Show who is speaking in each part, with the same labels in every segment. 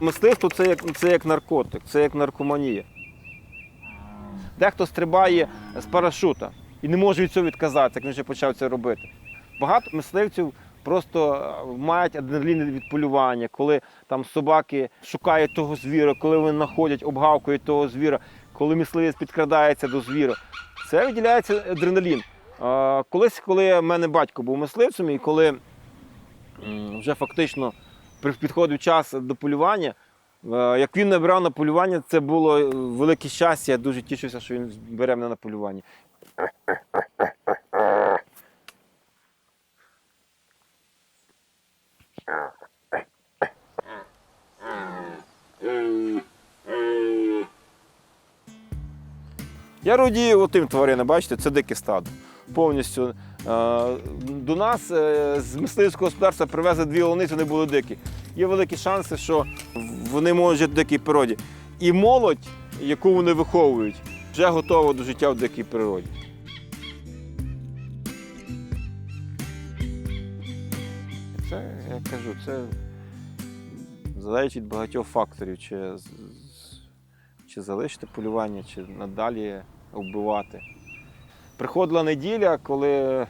Speaker 1: Мисливство це як, це як наркотик, це як наркоманія. Дехто стрибає з парашута і не може від цього відказатися, як він вже почав це робити. Багато мисливців просто е, мають адреналін від полювання, коли там собаки шукають того звіра, коли вони знаходять, обгавкують того звіра, коли мисливець підкрадається до звіра. Це виділяється адреналін. Колись, коли в мене батько був мисливцем, і коли вже фактично підходив час до полювання, е, як він набирав на полювання, це було е, велике щастя. Я дуже тішився, що він бере мене на полювання. Я радію отим тваринам, бачите, це дике стадо. Повністю. Е, До нас е, з мисливського господарства привезли дві олениці, вони були дикі. Є великі шанси, що вони можуть жити в дикій природі. І молодь, яку вони виховують, вже готова до життя в дикій природі. Це, я кажу, це залежить від багатьох факторів, чи, чи залишити полювання, чи надалі вбивати. Приходила неділя, коли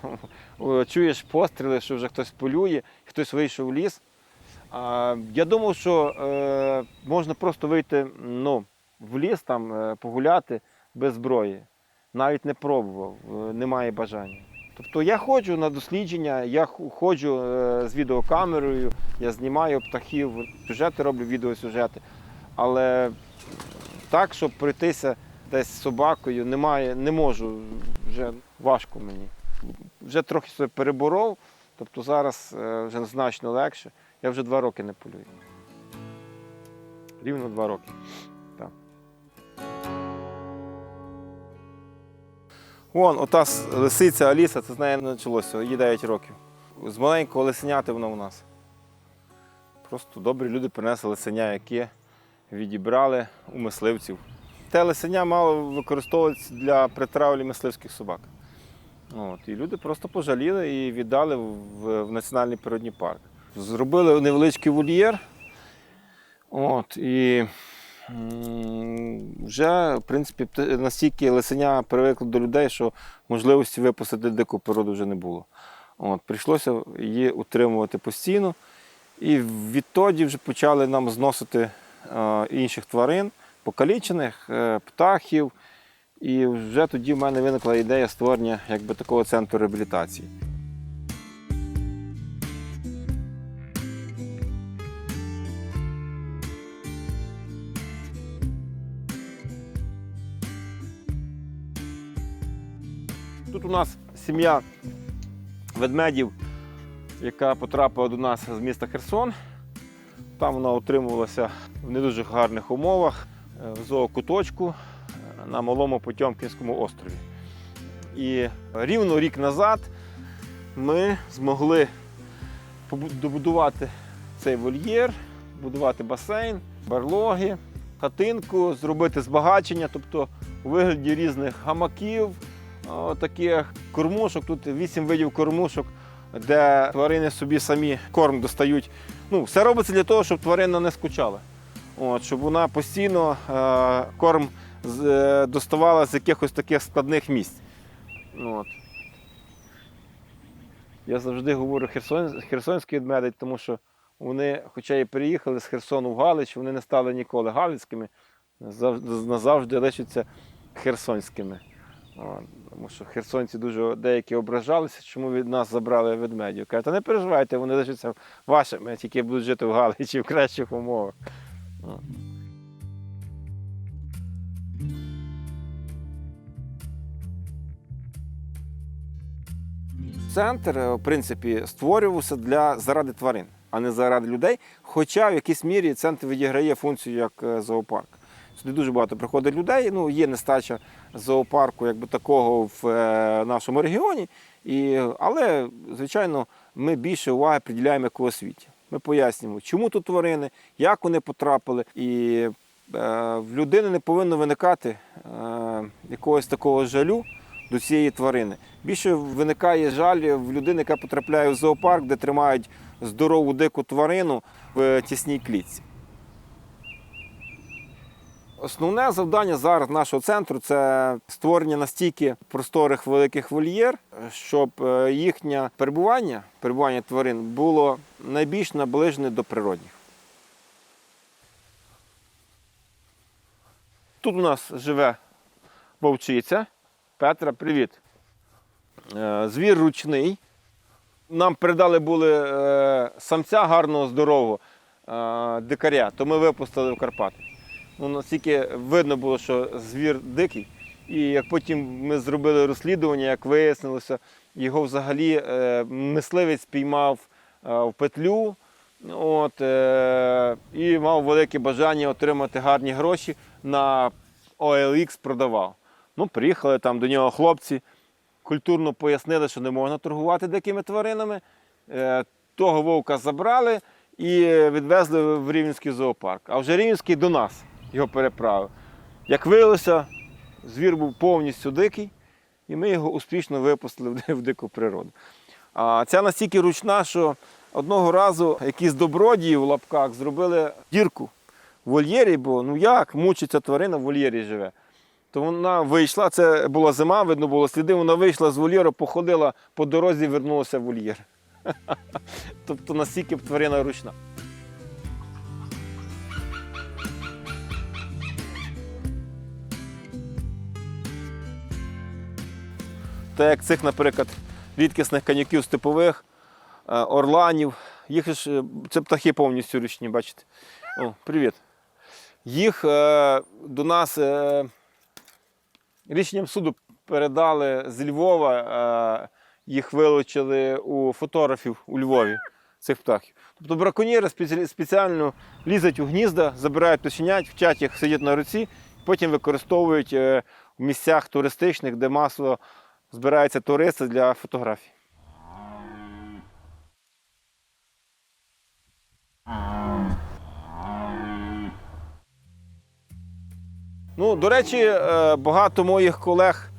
Speaker 1: чуєш постріли, що вже хтось полює, хтось вийшов в ліс. Я думав, що е, можна просто вийти ну, в ліс, там, е, погуляти без зброї. Навіть не пробував, е, немає бажання. Тобто я ходжу на дослідження, я ходжу з відеокамерою, я знімаю птахів, сюжети роблю, відеосюжети. Але так, щоб пройтися десь з собакою, немає, не можу, вже важко мені. Вже трохи себе переборов, тобто зараз е, вже значно легше. Я вже два роки не полюю. Рівно два роки. Вон, ота лисиця Аліса, це з неї почалося, їй 9 років. З маленького лисеняти вона у нас. Просто добрі люди принесли лисеня, яке відібрали у мисливців. Те лисеня мало використовуватися для притравлі мисливських собак. От, і люди просто пожаліли і віддали в, в національний природний парк. Зробили невеличкий вольєр. От, і вже, в принципі, настільки лисеня привикло до людей, що можливості випустити дику природу вже не було. От, прийшлося її утримувати постійно. І відтоді вже почали нам зносити е, інших тварин, покалічених, е, птахів. І вже тоді в мене виникла ідея створення якби, такого центру реабілітації. Тут у нас сім'я ведмедів, яка потрапила до нас з міста Херсон. Там вона утримувалася в не дуже гарних умовах в зоокуточку на малому Потьомкінському острові. І рівно рік назад ми змогли добудувати цей вольєр, будувати басейн, барлоги, хатинку, зробити збагачення, тобто у вигляді різних гамаків, таких кормушок. Тут вісім видів кормушок, де тварини собі самі корм достають. Ну, все робиться для того, щоб тварина не скучала. От, щоб вона постійно е, корм е, доставала з якихось таких складних місць. От. Я завжди говорю херсон, херсонські ведмеді, тому що вони, хоча і переїхали з Херсону в Галич, вони не стали ніколи галицькими, назавжди, лишаться херсонськими. Тому що херсонці дуже деякі ображалися, чому від нас забрали ведмедів. Кажуть, та не переживайте, вони лишаться вашими, тільки будуть жити в Галичі в кращих умовах. От. Центр, е, в принципі, створювався для заради тварин, а не заради людей. Хоча в якійсь мірі центр відіграє функцію як е, зоопарк. Сюди дуже багато приходить людей. Ну, є нестача зоопарку, якби такого в е, нашому регіоні. І, але, звичайно, ми більше уваги приділяємо як у освіті. Ми пояснюємо, чому тут тварини, як вони потрапили. І е, в людини не повинно виникати е, якогось такого жалю до цієї тварини. Більше виникає жаль в людини, яка потрапляє в зоопарк, де тримають здорову дику тварину в тісній клітці. Основне завдання зараз нашого центру це створення настільки просторих великих вольєр, щоб е, їхнє перебування, перебування тварин було найбільш наближене до природних. Тут у нас живе вовчиця. Петра, привіт. Е, Звір ручний. Нам передали були е, самця гарного, здорового дикаря, то ми випустили в Карпати. Ну, наскільки видно було, що звір дикий. І як потім ми зробили розслідування, як вияснилося, його взагалі е, мисливець спіймав е, в петлю от, е, і мав велике бажання отримати гарні гроші на OLX продавав. Ну, приїхали там до нього хлопці, культурно пояснили, що не можна торгувати дикими тваринами. Е, Того вовка забрали і відвезли в Рівненський зоопарк. А вже Рівненський до нас його переправив. Як виявилося, звір був повністю дикий, і ми його успішно випустили в дику природу. А ця настільки ручна, що одного разу якісь добродії в лапках зробили дірку в вольєрі, бо ну як мучиться тварина в вольєрі живе. То вона вийшла, це була зима, видно було сліди, вона вийшла з вольєру, походила по дорозі вернулася в вольєр. Тобто настільки б тварина ручна. Так як цих, наприклад, рідкісних канюків степових, е, орланів, їх ж, е, це птахи повністю ручні, бачите. О, привіт. Їх е, до нас е, рішенням суду передали з Львова, е, їх вилучили у фотографів у Львові, цих птахів. Тобто браконьєри спеці- спеціально лізуть у гнізда, забирають пташенят, вчать їх сидіти на руці, потім використовують е, в місцях туристичних, де масово збираються туристи для фотографій. Ну, до речі, е, багато моїх колег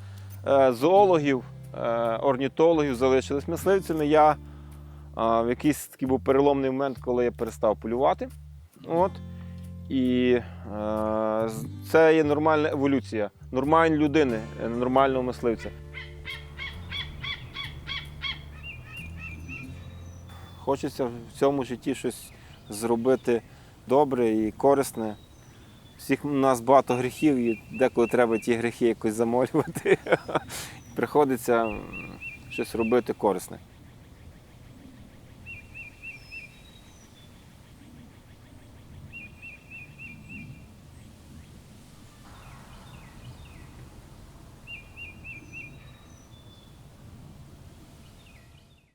Speaker 1: е, зоологів, е, орнітологів залишились мисливцями. Я в якийсь такий був переломний момент, коли я перестав полювати. От. І е, це є нормальна еволюція нормальної людини, нормального мисливця. Хочеться в цьому житті щось зробити добре і корисне. Всіх у нас багато гріхів, і деколи треба ті гріхи якось замолювати. Приходиться щось робити корисне.